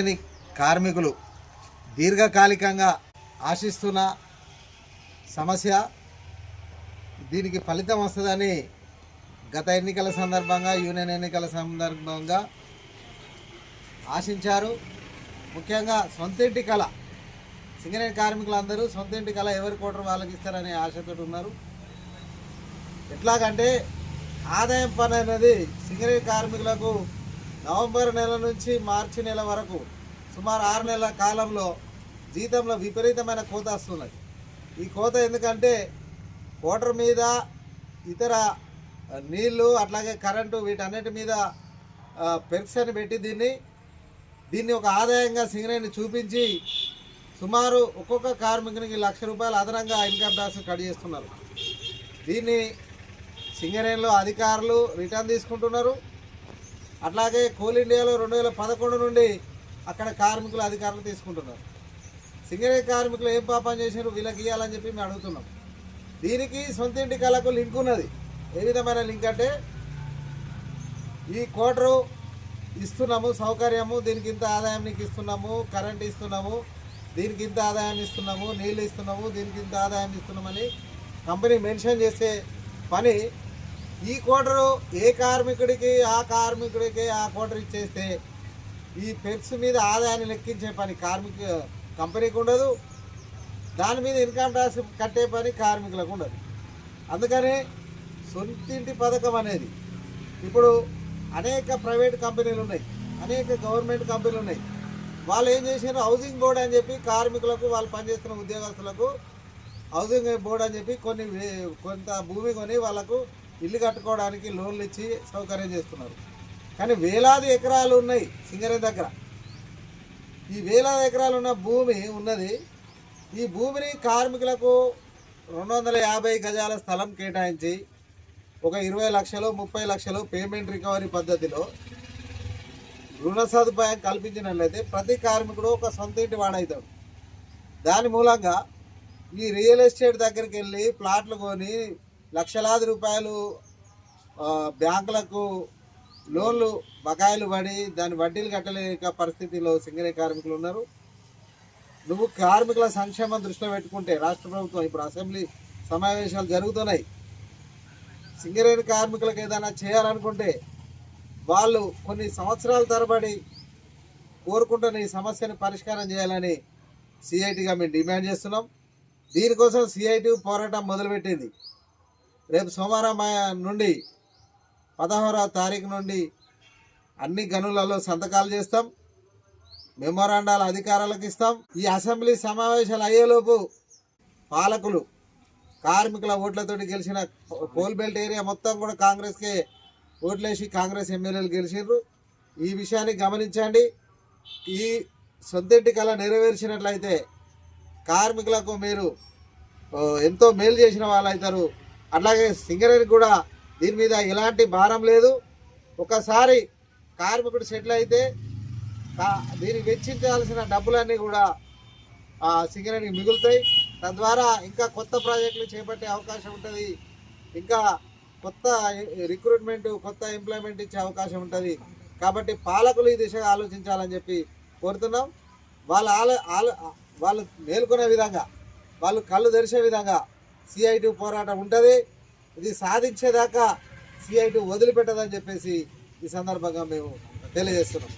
లేని కార్మికులు దీర్ఘకాలికంగా ఆశిస్తున్న సమస్య దీనికి ఫలితం వస్తుందని గత ఎన్నికల సందర్భంగా యూనియన్ ఎన్నికల సందర్భంగా ఆశించారు. ముఖ్యంగా సొంతింటి కళ. సింగరేణి కార్మికులందరూ సొంతింటి కళ ఎవరి కోటరు వాళ్ళకి ఇస్తారనే ఆశతో ఉన్నారు. ఎట్లాగంటే ఆదాయం పని అనేది సింగరేణి కార్మికులకు నవంబర్ నెల నుంచి మార్చి నెల వరకు సుమారు ఆరు నెలల కాలంలో జీతంలో విపరీతమైన కోత వస్తున్నది. ఈ కోత ఎందుకంటే వాటర్ మీద ఇతర నీళ్ళు అట్లాగే కరెంటు వీటన్నిటి మీద పెర్క్స్ అని పెట్టి దీన్ని దీన్ని ఒక ఆదాయంగా సింగరేణి చూపించి సుమారు ఒక్కొక్క కార్మికునికి లక్ష రూపాయలు అదనంగా ఇన్కమ్ ట్యాక్స్ కట్ చేస్తున్నారు. దీన్ని సింగరేణిలో అధికారులు రిటర్న్ తీసుకుంటున్నారు. అట్లాగే కోల్ ఇండియాలో రెండు వేల పదకొండు నుండి అక్కడ కార్మికులు అధికారులు తీసుకుంటున్నారు. సింగరేణి కార్మికులు ఏం పాపం చేసినారు వీళ్ళకి ఇవ్వాలని చెప్పి మేము అడుగుతున్నాం. దీనికి సొంత ఇంటి కళకు లింక్ ఉన్నది. ఏ విధమైన లింక్ అంటే ఈ కోటరు ఇస్తున్నాము సౌకర్యము దీనికి ఇంత ఆదాయం నీకు ఇస్తున్నాము కరెంట్ ఇస్తున్నాము దీనికి ఇంత ఆదాయాన్ని ఇస్తున్నాము నీళ్ళు ఇస్తున్నాము దీనికి ఇంత ఆదాయం ఇస్తున్నామని కంపెనీ మెన్షన్ చేసే పని ఈ కోటరు ఏ కార్మికుడికి ఆ కార్మికుడికి ఆ కోటరు ఇచ్చేస్తే ఈ పెట్స్ మీద ఆదాయాన్ని లెక్కించే పని కార్మిక కంపెనీకి ఉండదు. దాని మీద ఇన్కమ్ ట్యాక్స్ కట్టే పని కార్మికులకు ఉండదు. అందుకని సొంతింటి పథకం అనేది ఇప్పుడు అనేక ప్రైవేట్ కంపెనీలు ఉన్నాయి అనేక గవర్నమెంట్ కంపెనీలు ఉన్నాయి. వాళ్ళు ఏం చేశారు హౌసింగ్ బోర్డ్ అని చెప్పి కార్మికులకు వాళ్ళు పనిచేస్తున్న ఉద్యోగస్తులకు హౌసింగ్ బోర్డ్ అని చెప్పి కొన్ని కొంత భూమి కొని వాళ్ళకు ఇల్లు కట్టుకోవడానికి లోన్లు ఇచ్చి సౌకర్యం చేస్తున్నారు. కానీ వేలాది ఎకరాలు ఉన్నాయి సింగరేణి దగ్గర. ఈ వేలాది ఎకరాలు ఉన్న భూమి ఉన్నది. ఈ భూమిని కార్మికులకు రెండు వందల యాభై గజాల స్థలం కేటాయించి ఒక ఇరవై లక్షలు ముప్పై లక్షలు పేమెంట్ రికవరీ పద్ధతిలో రుణ సదుపాయం కల్పించినట్లయితే ప్రతి కార్మికుడు ఒక సొంత ఇంటి వాడవుతాడు దాని మూలంగా ఈ రియల్ ఎస్టేట్ దగ్గరికి వెళ్ళి ప్లాట్లు కొని లక్షలాది రూపాయలు బ్యాంకులకు లోన్లు బకాయిలు పడి దాని వడ్డీలు కట్టలేక పరిస్థితిలో సింగరే కార్మికులు ఉన్నారు. నువ్వు కార్మికుల సంక్షేమం దృష్టిలో పెట్టుకుంటే రాష్ట్ర ప్రభుత్వం ఇప్పుడు అసెంబ్లీ సమావేశాలు జరుగుతున్నాయి. సింగరేణి కార్మికులకు ఏదైనా చేయాలనుకుంటే వాళ్ళు కొన్ని సంవత్సరాల తరబడి కోరుకుంటున్న ఈ సమస్యను పరిష్కారం చేయాలని సిఐటిగా మేము డిమాండ్ చేస్తున్నాం. దీనికోసం సిఐటి పోరాటం మొదలుపెట్టింది. రేపు సోమవారం నుండి పదహారవ తారీఖు నుండి అన్ని గనులలో సంతకాలు చేస్తాం మెమోరాండాల అధికారాలకు ఇస్తాం. ఈ అసెంబ్లీ సమావేశాలు అయ్యేలోపు పాలకులు కార్మికుల ఓట్లతోటి గెలిచిన పోల్ బెల్ట్ ఏరియా మొత్తం కూడా కాంగ్రెస్కే ఓట్లేసి కాంగ్రెస్ ఎమ్మెల్యేలు గెలిచిండ్రు ఈ విషయాన్ని గమనించండి. ఈ సొంతింటి కళ నెరవేర్చినట్లయితే కార్మికులకు మీరు ఎంతో మేలు చేసిన వాళ్ళు అవుతారు అట్లాగే సింగరేణి కూడా దీని మీద ఎలాంటి భారం లేదు. ఒకసారి కార్మికుడు సెటిల్ అయితే కా- దీనికి వెచ్చించాల్సిన డబ్బులన్నీ కూడా సింగరేణికి మిగులుతాయి. తద్వారా ఇంకా కొత్త ప్రాజెక్టులు చేపట్టే అవకాశం ఉంటుంది. ఇంకా కొత్త రిక్రూట్మెంట్ కొత్త ఎంప్లాయ్మెంట్ ఇచ్చే అవకాశం ఉంటుంది. కాబట్టి పాలకులు ఈ దిశగా ఆలోచించాలని చెప్పి కోరుతున్నాం. వాళ్ళ ఆలో ఆలో వాళ్ళు మేల్కొనే విధంగా వాళ్ళు కళ్ళు తెరిచే విధంగా సిఐటి పోరాటం ఉంటుంది. ఇది సాధించేదాకా సిఐటి వదిలిపెట్టదని చెప్పేసి ఈ సందర్భంగా మేము తెలియజేస్తున్నాం.